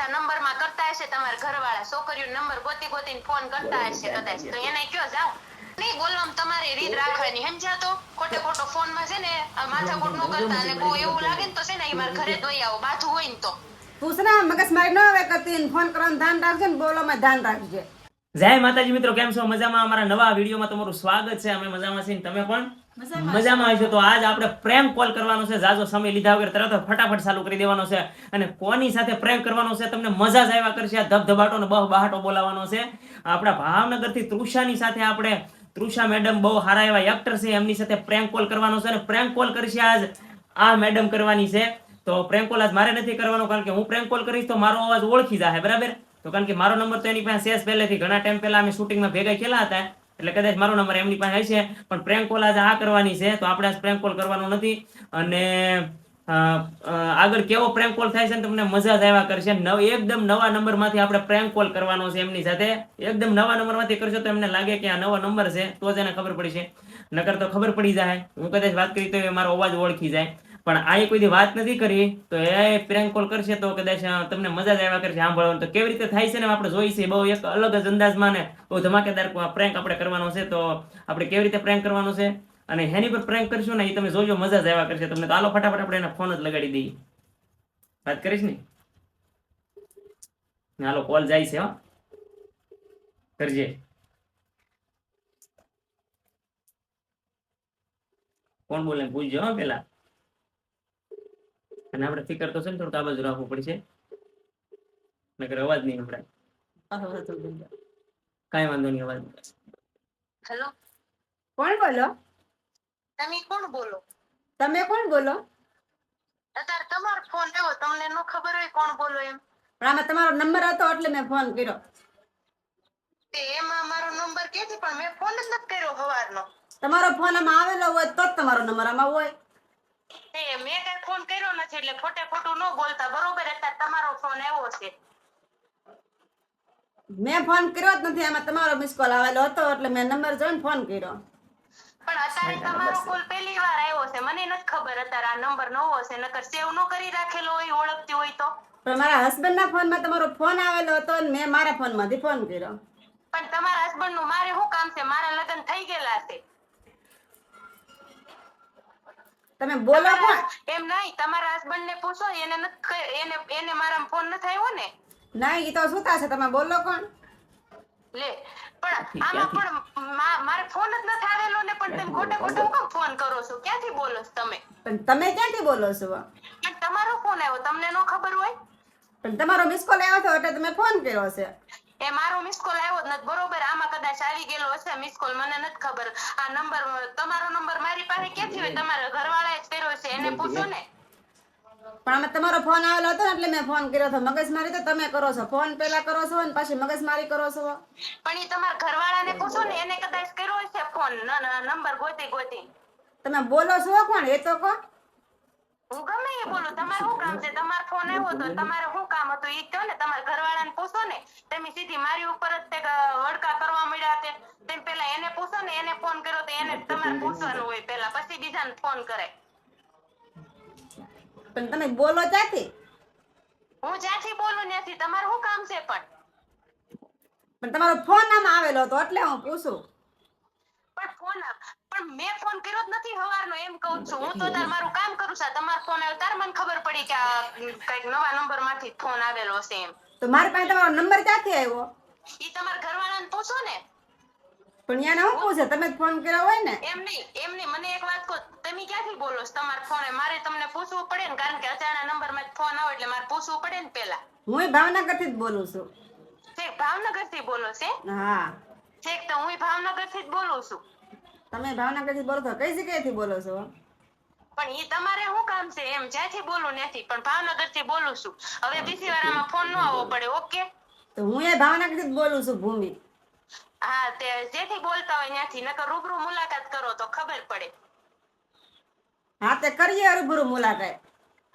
આ નંબરમાં કરતા હશે તમારા ઘરવાળા છોકરીઓ નંબર ગોતી ગોતી ફોન કરતા હશે કદાચ. તો એને કયો જાઓ નહીં બોલવામાં તમારે રીત રાખવાની સમજ્યા તો? ખોટે ખોટો ફોનમાં છે ને માથાકૂટ ન કરતા અને બહુ એવું લાગે ને તો છે ને એ મારા ઘરે દોઈ આવો બાથું હોય ને તો. તું છે મગજ મારી ન હવે કરતી ફોન કરવાનું ધ્યાન રાખજે ને બોલવામાં ધ્યાન રાખજે. જય માતાજી મિત્રો કેમ છો? મજામાં? અમારા નવા વિડીયોમાં તમારું સ્વાગત છે. અમે મજામાં છીએ તમે પણ? મજામાં હશો તો આજ આપણે પ્રેમ કોલ કરવાનો છે. જાજો સમય લીધા વગર તરત ફટાફટ ચાલુ કરી દેવાનો છે. અને કોની સાથે પ્રેમ કરવાનો છે તમને મજા જ આવ્યા કરશે. ધબધબાટો ને બહ બહાટો બોલાવવાનો છે. આપણા ભાવનગરથી તૃષાની સાથે આપણે, તૃષા મેડમ બહુ સારા એવા એક્ટર છે. એમની સાથે પ્રેમ કોલ કરવાનો છે અને પ્રેમ કોલ કરશે આજ આ મેડમ કરવાની છે. તો પ્રેમ કોલ આજ મારે નથી કરવાનો કારણ કે હું પ્રેમ કોલ કરીશ તો મારો અવાજ ઓળખી જાય બરાબર? તો કારણ કે મારો નંબર તો એની પાસે જ પહેલેથી. ઘણા ટાઈમ પહેલા અમે શૂટિંગમાં ભેગા ખેલા હતા. એટલે કદાચ મારો નંબર એમની પાસે હશે, પણ પ્રેન્ક કોલ આજે આ કરવાની છે, તો આપણે આજ કોલ કરવાનો નથી. અને આગળ કેવો પ્રેન્ક કોલ થાય છે ને તમને મજા જ આવ્યા કરશે. નવ, એકદમ નવા નંબરમાંથી આપણે પ્રેન્ક કોલ કરવાનો છે એમની સાથે. એકદમ નવા નંબરમાંથી કરશો તો એમને લાગે કે આ નવો નંબર છે, તો જ એને ખબર પડી છે. નકર તો ખબર પડી જાય. હું કદાચ વાત કરી તો મારો અવાજ ઓળખી જાય. પણ આ કોઈ વાત નથી કરી, તો એ પ્રેન્ક કોલ કરશે તો કદાચ તમને મજા જ આવ્યા કરશે સાંભળવાનું તો કેવી રીતે થાય છે ને આપણે જોઈ છે બહુ એક અલગ જ અંદાજમાં ને બહુ ધમાકેદાર પ્રેન્ક આપણે કરવાનો છે, તો આપણે કેવી રીતે પ્રેન્ક કરવાનો છે? અને એની પર પ્રેન્ક કરશું ને એ તમે જોજો, મજા જ આવ્યા કરશે. તમને તો આલો ફટાફટ આપણે એને ફોન જ લગાડી દઈએ. વાત કરીશ ને? હાલો કોલ જાય છે, હા. કરજે. કોણ બોલે પૂછજો હો, પેલા. અને આપણે ફિકર તો છે ને થોડુંક આ બાજુ રાખવું પડશે. નકર અવાજ નહીં સંભળાય. કાંઈ વાંધો નહીં અવાજ હેલો કોણ બોલો? તમે કોણ બોલો? તમે કોણ બોલો? અત્યારે તમારો ફોન આવ્યો તમને નો ખબર હોય કોણ બોલો એમ. પણ આમાં તમારો નંબર હતો એટલે મેં ફોન કર્યો. તે એમાં મારો નંબર ક્યાંથી પણ મેં ફોન જ નથી કર્યો સવારનો તમારો ફોન આમાં આવેલો હોય તો જ તમારો નંબર આમાં હોય. મેં કઈ ફોન કર્યો નથી એટલે ખોટે ખોટું ન બોલતા. બરોબર અત્યારે તમારો ફોન આવ્યો છે. મેં ફોન કર્યો જ નથી આમાં તમારો મિસ કોલ આવેલો હતો એટલે મેં નંબર જોઈને ફોન કર્યો. પણ અત્યારે તમારો કોલ પહેલી વાર આવ્યો છે. મને નથી ખબર અત્યારે આ નંબર નવો છે નકર સેવ ન કરી રાખેલો હોય ઓળખતી હોય તો. પણ મારા ફોન મા તમારો ફોન આવેલો હતો અને મેં મારા ફોનમાંથી ફોન કર્યો. પણ તમારા હસબન્ડનું મારે શું કામ છે? મારા લગ્ન થઈ ગયેલા છે. તમે બોલો પણ એમ નહીં તમારા હસબન્ડ ને પૂછો એને એને એને મારા ફોન નથી આવ્યો ને? ના એ તો સુતા છે. તમે બોલો પણ લે પણ આમાં પણ મારે ફોન જ નથી આવેલો ને પણ તમે ખોટે ખોટો હું કામ ફોન કરો છો? ક્યાંથી બોલો છો તમે? પણ તમે ક્યાંથી બોલો છો? પણ તમારો ફોન આવ્યો તમને નો ખબર હોય? પણ તમારો મિસ કોલ આવ્યો હતો એટલે તમે ફોન કર્યો છે. એ મારો મિસ કોલ આવ્યો જ નથી બરોબર? કદાચ આવી ગયેલો હશે મિસ કોલ મને નથી ખબર. આ નંબર તમારો નંબર મારી પાસે ક્યાંથી હોય? તમારા ઘરવાળાએ જ કર્યો છે એને પૂછો ને. પણ અમે તમારો ફોન આવેલો હતો ને એટલે મેં ફોન કર્યો હતો. મગજમારી તો તમે કરો છો. ફોન પેલા કરો છો ને મગજ મગજમારી કરો છો. પણ એ તમારા ઘરવાળાને પૂછો ને એને કદાચ કર્યો હશે ફોન નંબર ગોતી ગોતી. તમે બોલો છો કોણ? એ તો કહો હું ગમે એ બોલું. તમારે શું કામ છે? તમારો ફોન આવ્યો તો તમારે શું કામ હતું? એ કહો ને તમારા ઘરવાળાને પૂછો ને. તમે સીધી મારી ઉપર જ તે વડકા કરવા મળ્યા છે તેમ પેલા એને પૂછો ને એને ફોન કર્યો તો એને તમારે પૂછવાનું હોય પેલા. પછી બીજાને ફોન કરે. પણ તમે બોલો ક્યાંથી? હું જ્યાંથી બોલું ત્યાંથી. તમારે શું કામ છે પણ? પણ તમારો ફોન આમાં આવેલો હતો એટલે હું પૂછું. પણ ફોન પણ મેં ફોન કર્યો જ નથી હવારનો એમ કહું છું. હું તો તાર મારું કામ કરું છું. તમારો ફોન આવ્યો તાર મને ખબર પડી કે આ કંઈક નવા નંબરમાંથી ફોન આવેલો છે એમ. તો મારી પાસે તમારો નંબર ક્યાંથી આવ્યો? ઈ તમારા ઘરવાળાને પૂછો ને. પણ યાને હું પૂછે? તમે ફોન કર્યો હોય ને. એમ નહીં એમ નહીં મને એક વાત કહો. તમે ક્યાંથી બોલો છો તમારા ફોને મારે તમને પૂછવું પડે ને કારણ કે અચાનક નંબરમાં ફોન આવે એટલે મારે પૂછવું પડે ને પેલા હું ભાવનગરથી જ બોલું છું. ભાવનગરથી બોલો છે હા. છેક તો હું ભાવનગરથી જ બોલું છું. તમે ભાવનગરથી બોલો છો કઈ જગ્યાએથી બોલો છો? પણ ઈ તમારે શું કામ છે? એમ જ્યાંથી બોલું નથી પણ ભાવનગરથી બોલું છું. હવે બીજી વાર આમાં ફોન ન આવવો પડે ઓકે તો હું એ ભાવનગરથી જ બોલું છું ભૂમિ? હા તે જેથી બોલતા હોય ત્યાંથી નકર રૂબરૂ મુલાકાત કરો તો ખબર પડે. હા તે કરીએ રૂબરૂ મુલાકાત.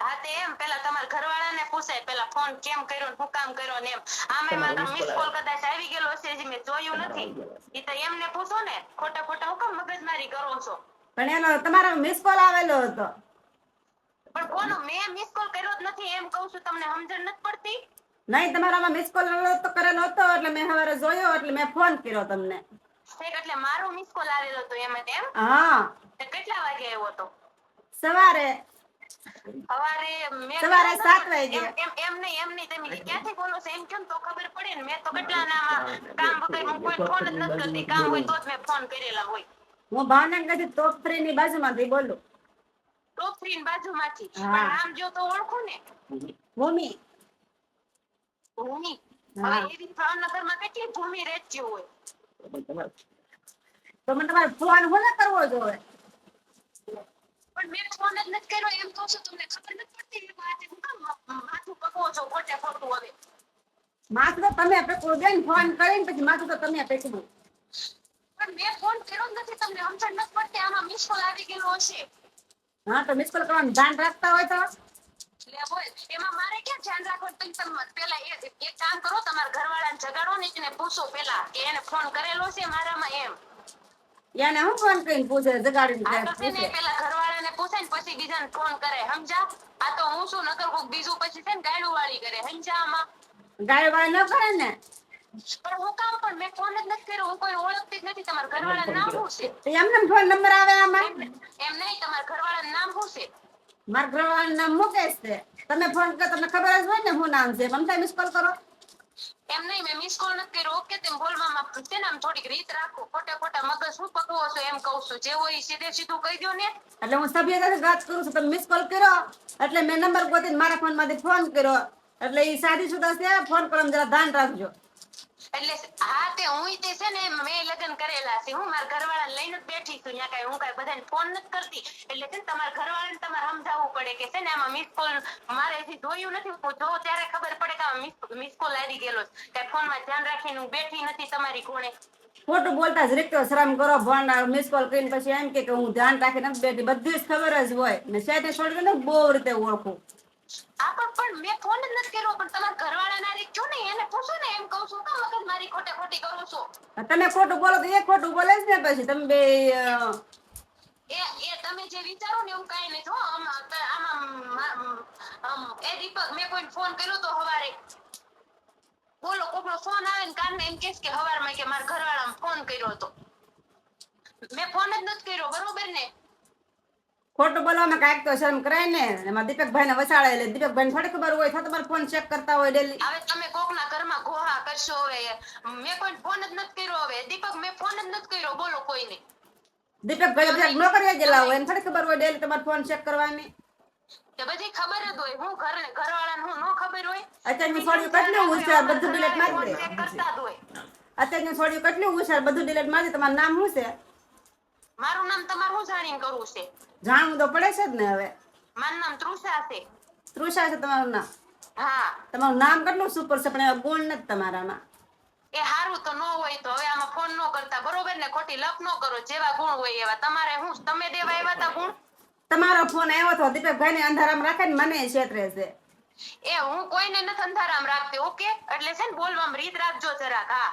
હા તે એમ. પેલા તમારા ઘરવાળાને પૂછાય પેલા ફોન કેમ કર્યો ને શું કામ કર્યો ને એમ. આમે મારો મિસ કોલ કદાચ આવી ગયેલો હશે જે મેં જોયું નથી. એ તો એમને પૂછો ને ખોટા ખોટા હું કામ મગજમારી કરો છો? પણ એનો તમારો મિસ કોલ આવેલો હતો. પણ કોનો? મેં મિસ કોલ કર્યો જ નથી એમ કહું છું તમને સમજણ નથી પડતી? નહીં તમારામાં મિસ કોલ તો કરેલો હતો એટલે મેં સવારે જોયો એટલે મેં ફોન કર્યો તમને. એટલે મારો મિસ કોલ આવેલો હતો એમ એમ? હા. કેટલા વાગે આવ્યો હતો? સવારે સવારે સવારે સાત ને, વાગે. એમ નહીં એમ નહીં. તમે ક્યાંથી બોલો છો? એમ કેમ તો ખબર પડે ને? મેં તો કેટલા નામાં કામ વગર હું કોઈ ફોન જ નથી કરતી. કામ હોય તો જ મેં ફોન કરેલા હોય. હું ભાવનગરથી ટોપ થ્રી ની બાજુમાંથી બોલું. ટોપ થ્રી બાજુમાંથી? હા. પણ આમ જો તો ઓળખું ને. ભૂમિ. ભૂમિ. હવે એવી ભાવનગરમાં કેટલી ભૂમિ રહેતી હોય? તો મને તમારે ફોન હું ના કરવો જોઈએ પણ મેં ફોન જ નથી કર્યો છું તમને ખબર નથી પડતી? એ વાતે હું કામ માથું પકવો છો ખોટે ખોટું હવે. માથું તો તમે પેકવું બેન ફોન કરીને પછી માથું તો તમે પેકવું પણ મેં ફોન કર્યો નથી તમને સમજણ નથી પડતી? આમાં મિસ કોલ આવી ગયેલો હશે. હા તો મિસ કોલ કરવાનું ધ્યાન રાખતા હોય તો. એમાં મારે ક્યાં ધ્યાન રાખવાનું? તમે પેલા એ એક કામ કરો તમારા ઘરવાળાને જગાડો ને એને પૂછો પેલા કે એને ફોન કરેલો છે મારામાં એમ. એને હું ફોન કરીને પૂછે જગાડીને પેલા તો છે ને પૂછે પેલા ને પછી બીજાને ફોન કરે સમજા આ તો હું શું નકર કોક બીજું પછી છે ને ગાયડું વાળી કરે સમજા આમાં? ગાય વાળા ન કરે ને? પણ હું કામ પણ મેં ફોન જ નથી કર્યો હું કોઈ ઓળખતી જ નથી. તમારા ઘરવાળા નામ શું છે? એમ એમને ફોન નંબર આવે આમાં? એમ નહીં તમારા ઘરવાળા નામ શું છે? મારા ઘરવાળા નામ મુકેશ છે. તમે ફોન કરો તમને ખબર જ હોય ને હું નામ છે. મમતા મિસ કોલ કરો? એમ નહીં મેં મિસ કોલ નથી કર્યો. ઓકે તેમ બોલવામાં છે ને આમ થોડીક રીત રાખો. ખોટા ખોટા મગજ શું પકવો છો એમ કહું છું. જે હોય સીધે સીધું કહી દો ને. એટલે હું સભ્યતાથી વાત કરું છું. તમે મિસ કોલ કર્યો? એટલે મેં નંબર ગોતીને મારા ફોનમાંથી ફોન કર્યો. એટલે એ સાદી સુધા છે. ફોન પર જરા ધ્યાન રાખજો. એટલે હા તે હું તે છે ને મેં લગ્ન કરેલા છે. હું મારા ઘરવાળા લઈને બેઠી છું. ત્યાં કઈ હું કઈ બધાને ફોન નથી કરતી. એટલે છે ને તમારા ઘરવાળાને તમારે સમજાવવું પડે કે છે ને આમાં મિસ કોલ મારે હજી જોયું નથી. હું જોઉં ત્યારે ખબર પડે કે આમાં મિસ મિસ કોલ આવી ગયેલો છે. ફોનમાં ધ્યાન રાખીને હું બેઠી નથી તમારી કોણે. ખોટું બોલતા જ રીતો શરમ કરો ફોન મિસ કોલ કરીને પછી એમ કે કે હું ધ્યાન રાખીને નથી બેઠી. બધી જ ખબર જ હોય. ને શેઠે છોડીને બહુ રીતે ઓળખું આ પણ પણ મેં ફોન જ નથી કર્યો પણ તમારા ઘરવાળાના રીત ને એને પૂછો ને એમ કહું છું મગજ મારી ખોટે ખોટી કરો છું? તમે ખોટું બોલો તો એ ખોટું બોલે જ ને પછી. તમે બે એ એ તમે જે વિચારો ને એવું કઈ નહીં હો. એ દીપક મેં કોઈ ફોન કર્યો તો હવારે. બોલો કોકનો ફોન આવે ને કારણે એમ કેસ કે હવારમાં કે મારા ઘરવાળા ફોન કર્યો હતો. મેં ફોન જ નથી કર્યો બરોબર ને? ખોટું બોલવામાં કાંઈક તો શરમ કરાય ને. એમાં દીપકભાઈ ને વસાડે એટલે દીપકભાઈ થોડી ખબર હોય તો તમારો ફોન ચેક કરતા હોય ડેલી હવે તમે કોક ના ઘરમાં ઘોહા કરશો હવે. મેં કોઈ ફોન જ નથી કર્યો હવે. દીપક મેં ફોન જ નથી કર્યો બોલો કોઈને. દીપકભાઈ ભાઈ નોકરીએ ગયેલા હોય એને થોડી ખબર હોય ડેલી તમારે ફોન ચેક કરવાની. કે બધી ખબર જ હોય હું ઘર ઘરવાળાને હું નો ખબર હોય અત્યારની છોડીઓ કેટલું હોશિયાર બધું ડિલેટ મારી દે. કરતા જ હોય. અત્યારની છોડીઓ કેટલી હોશિયાર બધું ડિલેટ મારી દે. તમારું નામ શું છે? મારું નામ તમારું હું જાણીને કરવું છે. જાણવું તો પડે છે જ ને હવે. મારું નામ તૃષા છે. તૃષા છે તમારું નામ? હા. તમારું નામ કેટલું સુપર છે પણ ગુણ નથી તમારામાં. એ હારું તો નો હોય તો હવે આમાં ફોન નો કરતા. બરોબર ને? ખોટી લપ નો કરો. જેવા ગુણ હોય એવા. તમારે હું તમે દેવા એવા તા ગુણ? તમારો ફોન આવ્યો તો દીપકભાઈ ને અંધારામાં રાખે ને મને છેતરે છે. એ હું કોઈને નથી અંધારામ રાખતી ઓકે? એટલે છે ને બોલવામાં રીત રાખજો જરાક હા.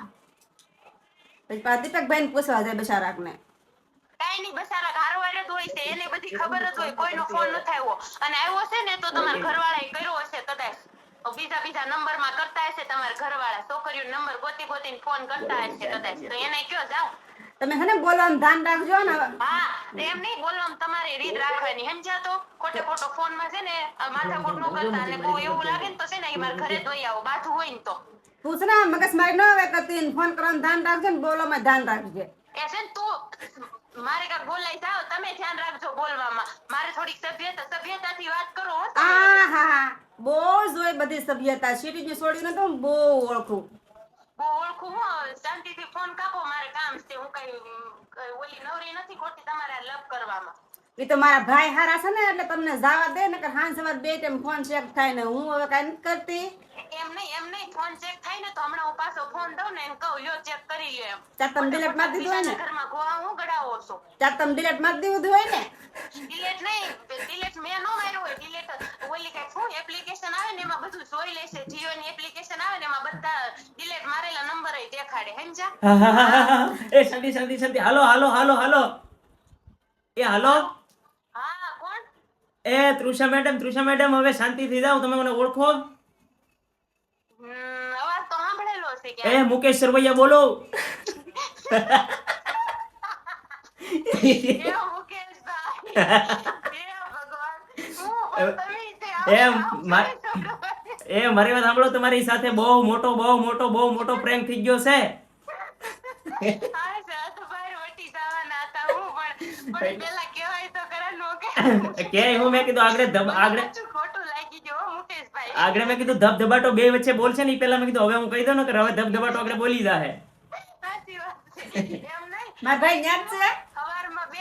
પછી દીપકભાઈ ને પૂછવા જાય બસારાક ને કઈ નહીં બસારા ઘરવાળે જ હોય છે એને બધી ખબર જ હોય કોઈનો ફોન નથી આવ્યો અને આવ્યો છે ને તો તમારા ઘરવાળાએ કર્યો હશે કદાચ. બીજા બીજા નંબરમાં કરતા હશે તમારા ઘરવાળા. છોકરીઓ નંબર ગોતી ગોતીને ફોન કરતા હશે કદાચ. તો એને કયો જાઓ તમે છે ને બોલવાનું ધ્યાન રાખજો ને હા એમ નહીં બોલવાનું તમારી રીત રાખવાની સમજ્યા તો ખોટે ખોટો ફોનમાં છે ને આ માથાકૂટ નો કરતા અને બહુ એવું લાગે ને તો છે ને એ મારે ઘરે ધોઈ આવો બાથું હોય ને તો. તું છે ને મગજ મારી ન આવે કરતી ફોન કરવાનું ધ્યાન રાખજો ને બોલવામાં ધ્યાન રાખજે. એ છે ને તું મારે કાંઈક બોલાઈ જાઓ તમે ધ્યાન રાખજો બોલવામાં. મારે થોડીક સભ્યતા સભ્યતાથી વાત કરો હો હા હા. બહુ જોઈ બધી સભ્યતા સિટીની છોડીને તો બહુ ઓળખું. ઓળખું શાંતિથી ફોન કાપો, મારે કામ છે, હું કઈ ઓલી નવરી નથી ખોટી તમારે આ લપ કરવામાં. એ તો મારા ભાઈ હારા છે ને એટલે તમને જવા દે નકર હાંજ સવાર બે ટાઈમ ફોન ચેક થાય ને હું હવે કાંઈ નથી કરતી. એમ નહીં એમ નહીં ફોન ચેક થાય ને તો હમણાં હું પાછો ફોન દઉં ને એમ કહું યો ચેક કરી લ્યો એમ. ચા તમે ડિલેટ માર દીધું હોય ને. ઘરમાં ગોવા હું ગડાવો છો. ચા તમે ડિલેટ માર દીધું હોય ને. ડિલેટ નહીં ડિલેટ મેં નો માર્યો હોય ડિલેટ ઓલી કઈ શું એપ્લિકેશન આવે ને એમાં બધું જોઈ લેશે જીઓ ની એપ્લિકેશન આવે ને એમાં બધા ડિલેટ મારેલા નંબર દેખાડે સમજ્યા એ શાંતિ શાંતિ શાંતિ હાલો હાલો હાલો હાલો. એ હાલો. એ તૃષા મેડમ તૃષા મેડમ હવે શાંતિથી જાઓ તમે મને ઓળખો. એ મુકેશ સરવૈયા બોલો. એ મારી વાત સાંભળો તમારી સાથે બહુ મોટો બહુ મોટો બહુ મોટો પ્રેમ થઈ ગયો છે. પણ- પણ પેલા કહેવાય તો ખરા, નો કહેવાય. કે હું મેં કીધું આગળ ધબ- આગળ સાચું ખોટું લાગી ગયું હો, મુકેશભાઈ. આગળ મેં કીધું ધબધબાટો બે વચ્ચે બોલશે ને ઈ પહેલા મેં કીધું હવે હું કહી દઉં ને કે હવે ધબધબાટો આગળ બોલી જાહે સાચી વાત છે. એમ નહીં. મારા ભાઈ ન્યા જ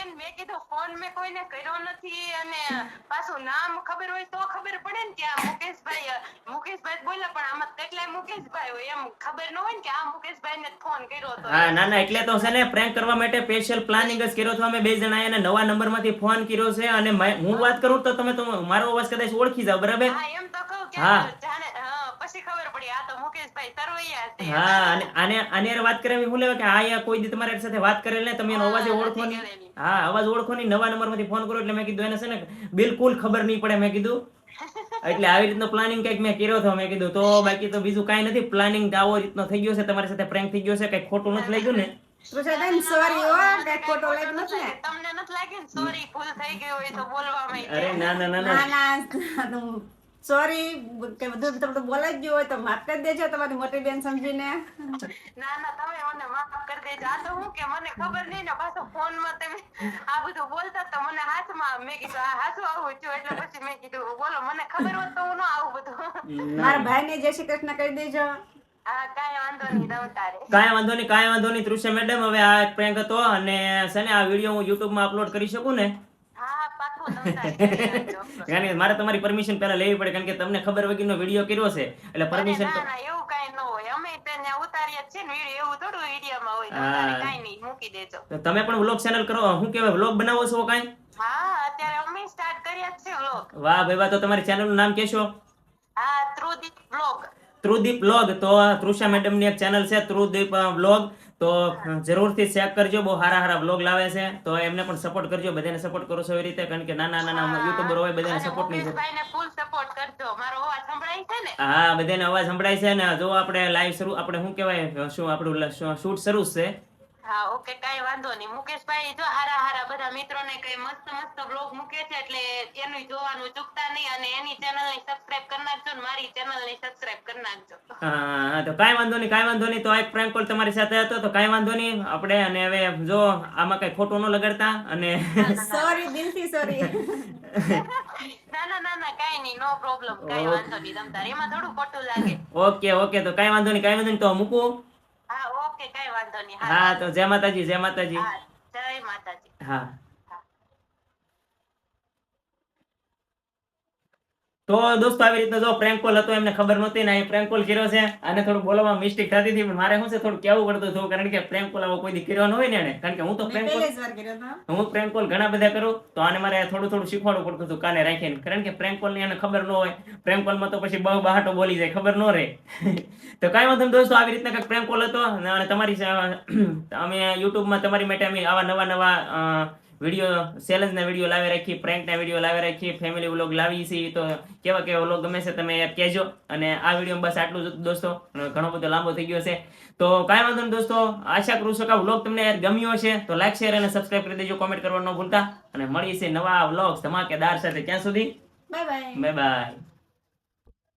છે ને મેં કીધું ફોન મેં કોઈને કર્યો નથી અને પાછું નામ ખબર હોય તો ખબર પડે ને કે આ મુકેશભાઈ મુકેશભાઈ બોલે પણ આમાં કેટલાય મુકેશભાઈ હોય એમ ખબર ન હોય ને કે આ મુકેશભાઈ ને ફોન કર્યો હતો. હા ના ના એટલે તો છે ને પ્રેન્ક કરવા માટે સ્પેશિયલ પ્લાનિંગ જ કર્યો હતો. અમે બે જણાએ એને નવા નંબરમાંથી ફોન કર્યો છે અને હું વાત કરું તો તમે તો મારો અવાજ કદાચ ઓળખી જાવ બરાબર? હા એમ તો કહું કે જાણે પછી ખબર પડી. આ તો મુકેશભાઈ સરવૈયા છે. હા અને આને આની વાત કરે હું લેવા કે આ યાર કોઈ દી તમારી સાથે વાત કરેલ ને તમે એનો અવાજ ઓળખો નહીં. હા અવાજ ઓળખો નહીં. નવા નંબરમાંથી ફોન કરો એટલે મેં કીધું એને છે ને બિલકુલ ખબર નહીં પડે મેં કીધું. એટલે આવી રીતનો પ્લાનિંગ કંઈક મેં કર્યો હતો મેં કીધું તો બાકી તો બીજું કાંઈ નથી. પ્લાનિંગ આવો રીતનો થઈ ગયો છે. તમારી સાથે પ્રેન્ક થઈ ગયો છે. કંઈક ખોટું નથી લાગ્યું ને. સોરી હો કઈ ખોટો લાગ્યો નથી ને? તમને નથી લાગ્યું સોરી ભૂલ થઈ ગઈ હોય તો બોલવામાં અરે ના ના ના ના. સોરી કે બધું તમને તો બોલાઈ ગયું હોય તો માફ કરી દેજો તમારી મોટી બેન સમજીને. ના ના તમે મને માફ કરી દેજો. આ તો હું કે મને ખબર નહીં ને પાછો ફોનમાં તમે આ બધું બોલતા તો મને હાથમાં મેં કીધું આ હાથું આવું છું એટલે પછી મેં કીધું બોલો મને ખબર હોત તો હું ન આવું બધું. મારા ભાઈ ને જય શ્રી કૃષ્ણ કહી દેજો. કાંઈ વાંધો નહીં કાંઈ વાંધો નહીં કાંઈ વાંધો નહીં તૃષા મેડમ હવે આ પ્રેન્ક હતો અને છે ને આ વીડિયો હું યુટ્યુબમાં માં અપલોડ કરી શકું ને હા પાકું રમતા રે કરી નાખજો. કારણ કે મારે તમારી પરમિશન પહેલા લેવી પડે કારણ કે તમને ખબર વગરનો વીડિયો કર્યો છે. એટલે પરમિશન એવું કઈ ન હોય. અમે તેને ઉતારીએ જ છે ને વીડિયો એવું થોડું વિડીયોમાં હોય કાંઈ નહીં મૂકી દેજો. તો તમે પણ વ્લોગ ચેનલ કરો. હું કહેવાય વ્લોગ બનાવો છો કઈ? હા અત્યારે અમે સ્ટાર્ટ કર્યા છે વ્લોગ વાહ ભાઈ વાહ તો તમારી ચેનલનું નામ કહેશો? હા ત્રુદીપ વ્લોગ ત્રુદીપ વ્લોગ તો તૃષા મેડમની એક ચેનલ છે ત્રુદીપ વ્લોગ તો જરૂરથી ચેક કરજો બહુ સારા સારા બ્લોગ લાવે છે. તો એમને પણ સપોર્ટ કરજો બધાને સપોર્ટ કરો છો એવી રીતે કારણ કે નાના નાના યુટ્યુબર હોય બધાને સપોર્ટ નહીં હા બધાને અવાજ સંભળાય છે ને. જો આપણે લાઈવ શરૂ આપણે શું કહેવાય શું આપણું શૂટ શરૂ છે હા ઓકે કઈ વાંધો નહીં. મુકેશભાઈ જો હારા હારા બધા મિત્રોને કઈ મસ્ત મસ્ત બ્લોગ મૂકે છે એટલે એનું જોવાનું ચૂકતા નહીં અને એની ચેનલ ને સબસ્ક્રાઇબ કરી નાખજો ને મારી ચેનલ ને સબસ્ક્રાઇબ કરી નાખજો. હા તો કાંઈ વાંધો નહીં કઈ વાંધો નહીં. તો આ એક prank કોલ તમારી સાથે હતો તો કાંઈ વાંધો નહીં. આપણે અને હવે જો આમાં કઈ ખોટું ન લગાડતા અને સોરી દિલથી સોરી ના ના ના ના કઈ નહીં નો પ્રોબ્લેમ કઈ વાંધો નહીં તમતાર એમાં થોડું ખોટું લાગે. ઓકે ઓકે તો કઈ વાંધો નહીં કઈ વાંધો નહીં તો મૂકું. હા ઓકે કઈ વાંધો નહીં. હા તો જય માતાજી જય માતાજી. જય માતાજી. હા. તો દોસ્તો આવી રીતનો જો પ્રેન્ક કોલ હતો એમને ખબર નહોતી ને પ્રેન્ક કોલ કર્યો છે. અને થોડું બોલવામાં મિસ્ટેક થતી હતી પણ મારે શું છે થોડું કેવું પડતું હતું કારણ કે પ્રેન્ક કોલ આવો કોઈ કર્યો ન હોય ને એને કારણ કે હું તો પ્રેન્ક કોલ હું પ્રેન્ક કોલ ઘણા બધા કરું તો આને મારે થોડું થોડું શીખવાડવું પડતું હતું કાને રાખીને. કારણ કે પ્રેન્ક કોલની એને ખબર ન હોય. પ્રેન્ક કોલમાં તો પછી બહુ બહાટો બોલી જાય ખબર ન રહે. તો કાંઈ વાંધો દોસ્તો આવી રીતના કંઈક પ્રેન્ક કોલ હતો અને તમારી અમે અમે યુટ્યુબમાં તમારી માટે અમે આવા નવા નવા વીડિયો ચેલેન્જના વીડિયો લાવી રાખી પ્રેન્કના વીડિયો લાવી રાખી ફેમિલી વ્લોગ લાવી છીએ તો કેવા કેવા વ્લોગ ગમે છે તમે કહેજો. અને આ વીડિયો બસ આટલું જ દોસ્તો. ઘણો બધો લાંબો થઈ ગયો છે. તો કાંઈ વાંધો નહીં દોસ્તો. આશા કરું છું કે વ્લોગ તમને યાર ગમ્યો હશે. તો લાઈક શેર અને સબસ્ક્રાઈબ કરી દેજો કોમેન્ટ કરવાનું ન ભૂલતા. અને મળીએ છે નવા વ્લોગ ધમાકેદાર સાથે ત્યાં સુધી. Bye bye bye bye